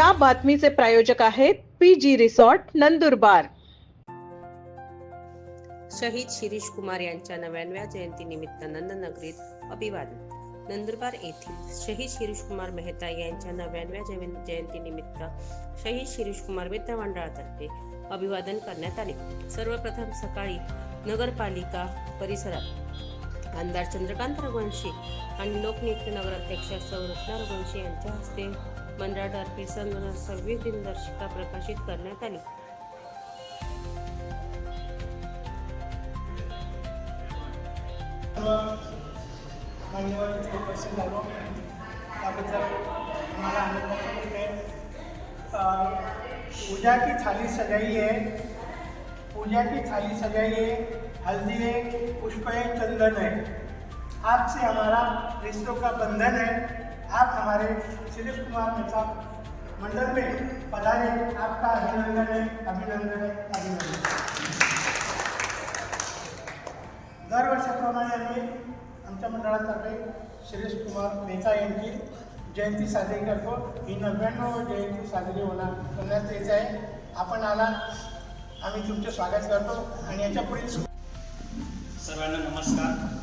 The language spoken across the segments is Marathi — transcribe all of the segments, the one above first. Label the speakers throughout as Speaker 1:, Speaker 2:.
Speaker 1: या बातमीचे प्रायोजक आहेत पी जी रिसॉर्ट नंदुरबार.
Speaker 2: शहीद शिरीष कुमार यांच्या नव्याण्णव्या जयंतीनिमित्त नंदनगरीत अभिवादन. नंदुरबार येथील शहीद शिरीष कुमार मेहता यांच्या नव्याण्णव्या जयंती जयंतीनिमित्त शहीद शिरीष कुमार मित्र मंडळातर्फे अभिवादन करण्यात आले. सर्वप्रथम सकाळी नगरपालिका परिसरात आमदार चंद्रकांत रघुवंशी आणि लोकनृत्य नगराध्यक्ष सौ रत्ना रघुवंशी यांच्या हस्ते मंडळातर्फे सन सव्वीस दिनदर्शिका प्रकाशित करण्यात आली.
Speaker 3: उपस्थित झालो त्याबद्दल मला पूजा की थाली सजाई है। पूजा की थाली सजाई है। हल्दी है पुष्प है चंदन है। आपसे हमारा रिश्तों का बंधन है। आप हमारे शिरीष कुमार मेहता मंडल में पधारे। आपका अभिनंदन है अभिनंदन है अभिनंदन दरवर्षाप्रमाणे आम्ही आमच्या मंडळातर्फे शिरीष कुमार मेहता यांची जयंती साजरी करतो. ही नव्याण्णव जयंती साजरी होणार करण्यात येत आहे. आपण आला आम्ही तुमचे स्वागत करतो आणि याच्या पुढील
Speaker 4: सर्वांना नमस्कार.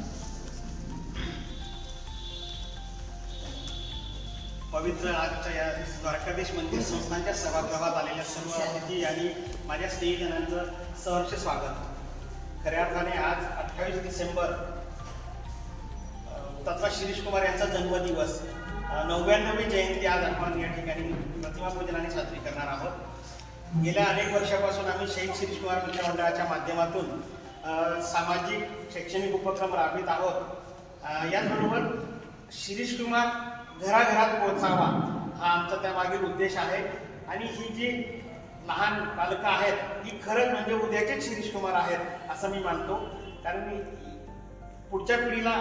Speaker 4: पवित्र आजच्या या द्वारकाधीश मंदिर संस्थांच्या सभागृहात आलेल्या सर्व अतिथी आणि माझ्या स्नेहीजनांचं सहर्ष स्वागत. खऱ्या अर्थाने आज अठ्ठावीस डिसेंबर तथा तत्वा शिरीष कुमार यांचा जन्मदिवस नव्याण्णवी जयंती आज आपण या ठिकाणी प्रतिमा पूजनाने साजरी करणार आहोत. गेल्या अनेक वर्षापासून आम्ही शहीद शिरीष कुमार मित्रमंडळाच्या माध्यमातून सामाजिक शैक्षणिक उपक्रम राबवित आहोत. याचबरोबर शिरीष कुमार घराघरात पोहोचावा हा आमचा त्यामागील उद्देश आहे. आणि ही जी लहान बालकं आहेत ही खरंच म्हणजे उद्याचेच शिरीष कुमार आहेत असं मी मानतो. कारण मी पुढच्या पिढीला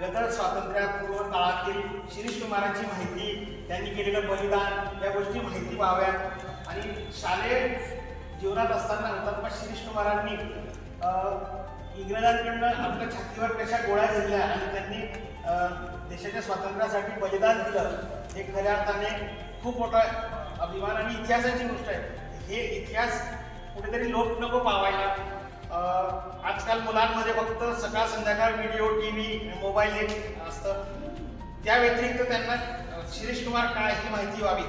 Speaker 4: गदर स्वातंत्र्यापूर्व काळातील शिरीष कुमारांची माहिती त्यांनी केलेलं बलिदान या गोष्टी माहिती व्हाव्यात. आणि शालेय जीवनात असताना हुतात्मा शिरीष कुमारांनी इंग्रजांकडनं आपल्या छातीवर कशा गोळ्या झेलल्या आणि त्यांनी देशाच्या स्वातंत्र्यासाठी बलिदान दिलं हे खऱ्या अर्थाने खूप मोठा अभिमान आणि इतिहासाची गोष्ट आहे. हे इतिहास कुठेतरी लोक नको पावायला. आजकाल मुलांमध्ये फक्त सकाळ संध्याकाळ व्हिडिओ टी व्ही मोबाईल हे असतं. त्या व्यतिरिक्त त्यांना शिरीष कुमार काय ही माहिती व्हावी?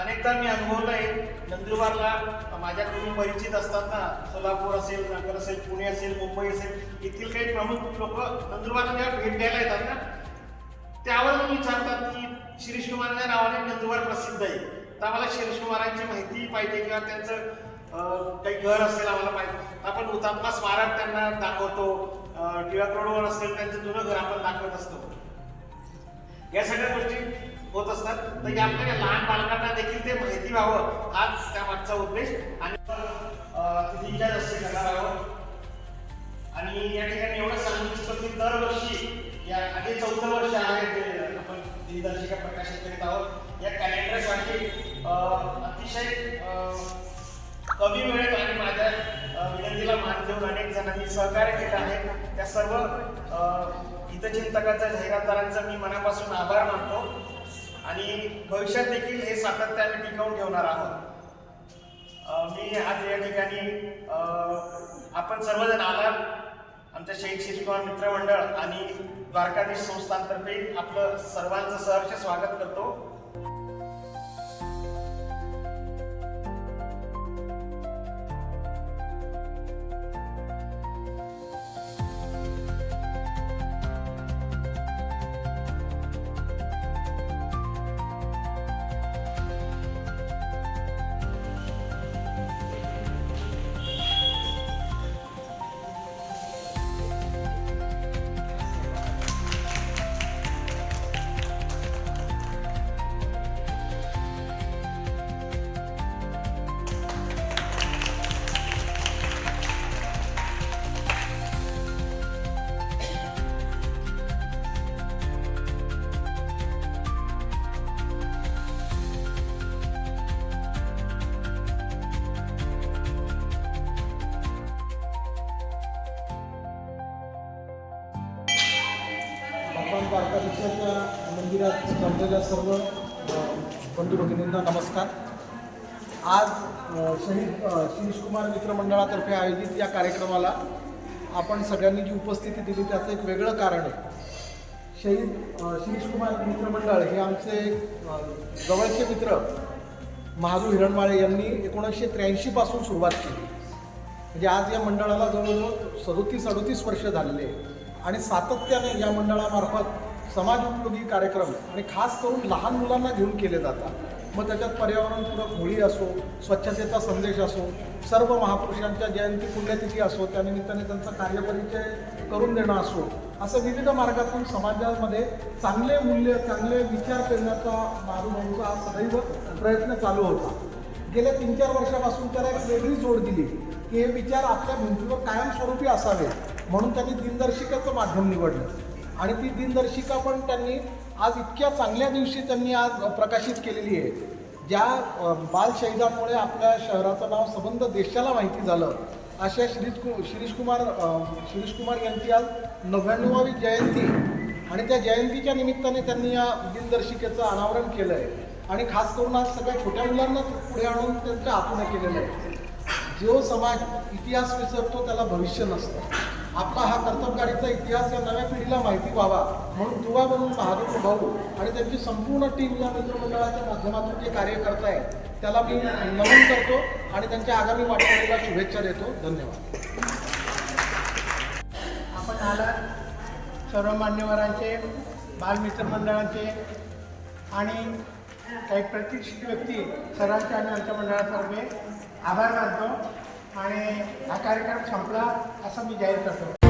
Speaker 4: अनेकदा मी अनुभवलं आहे. नंदुरबारला माझ्याकडून परिचित असतात ना सोलापूर असेल नगर असेल पुणे असेल मुंबई असेल येथील काही प्रमुख लोक नंदुरबारला जेव्हा भेट द्यायला येतात ना. त्यावर विचारतात की शिरीष कुमार नावाने नंदुरबार प्रसिद्ध आहे. तर आम्हाला शिरीष कुमारांची माहिती पाहिजे किंवा त्यांचं काही घर असेल आम्हाला पाहिजे. आपण हुतात्मा स्मारक त्यांना दाखवतो. टिळक रोडवर असेल त्यांचं जुनं घर आपण दाखवत असतो. या सगळ्या गोष्टी होत असतात. तर या आपल्या लहान बालकांना देखील ते माहिती व्हावं. हाच त्या मागचा उद्देश. आणि अं, आहोत आणि या ठिकाणी एवढं सांगू इच्छितो की दरवर्षी या आणि चौथं वर्ष आहे ते आपण दिनदर्शिका प्रकाशित करीत आहोत. या कॅलेंडरसाठी अं, अतिशय कमी वेळेत आणि माझ्या विनंतीला मान देऊन अनेक जणांनी सहकार्य केलं आहे. त्या सर्व अं, जाहिरातदारांचा मी मनापासून आभार मानतो. आणि भविष्यात देखील हे सातत्याने टिकवून ठेवणार आहोत. मी आज या ठिकाणी आपण सर्वजण आलात. आमच्या शहीद शिरकुमार मित्रमंडळ आणि द्वारकाधीश संस्थांतर्फे आपलं सर्वांचं सहर्ष स्वागत करतो.
Speaker 5: द्वारकाधीशाच्या मंदिरात जमलेल्या सर्व बंधू भगिनींना नमस्कार. आज शहीद अ, मित्र मित्रमंडळातर्फे आयोजित या कार्यक्रमाला आपण सगळ्यांनी जी उपस्थिती दिली त्याचं एक वेगळं कारण आहे. शहीद अ, शिरीषकुमार मित्रमंडळ हे आमचे जवळचे मित्र महादू हिरणमाळे यांनी एकोणीसशे त्र्याऐंशीपासून सुरुवात केली. म्हणजे आज या मंडळाला जवळजवळ सदोतीस अडोतीस वर्ष झालेले आहे आणि सातत्याने या मंडळामार्फत समाज उपयोगी कार्यक्रम आणि खास करून लहान मुलांना घेऊन केले जातात. मग त्याच्यात पर्यावरणपूरक होळी असो स्वच्छतेचा संदेश असो सर्व महापुरुषांच्या जयंती पुण्यतिथी असो त्यानिमित्ताने त्यांचा कार्यपरिचय करून देणं असो असं विविध मार्गातून समाजामध्ये चांगले मूल्य चांगले विचार करण्याचा महानुभाऊचा हा सदैव प्रयत्न चालू होता. गेल्या तीन चार वर्षापासून त्याला एक वेगळी जोड दिली की हे विचार आपल्या भिंतीवर कायमस्वरूपी असावे म्हणून त्यांनी दिनदर्शिकेचं माध्यम निवडलं. आणि ती दिनदर्शिका पण त्यांनी आज इतक्या चांगल्या दिवशी त्यांनी आज प्रकाशित केलेली आहे. ज्या अ, बालशहिदामुळे आपल्या शहराचं नाव संबंध देशाला माहिती झालं अशा श्रीज कु शिरीषकुमार शिरीष शिरीषकुमार यांची आज नव्याण्णवावी जयंती. आणि त्या जयंतीच्या निमित्ताने त्यांनी या दिनदर्शिकेचं अनावरण केलं आहे आणि खास करून आज सगळ्या छोट्या मुलांना पुढे आणून त्यांच्या हातून केलेलं आहे. जो समाज इतिहास विसरतो त्याला भविष्य नसतं. आपला हा कर्तबगाडीचा इतिहास या नव्या पिढीला माहिती व्हावा म्हणून दुवा म्हणून महादेव भाऊ आणि त्यांची संपूर्ण टीम या मित्रमंडळाच्या माध्यमातून जे कार्य करत आहे त्याला मी नमन करतो आणि त्यांच्या आगामी वाटचालीला शुभेच्छा देतो. धन्यवाद.
Speaker 3: आपण आलात सर्व मान्यवरांचे बालमित्र मंडळांचे आणि काही प्रतिष्ठित व्यक्ती सरांच्या आणि आमच्या मंडळातर्फे आभार मानतो. आणि हा कार्यक्रम संपला असं मी जाहीर करतो.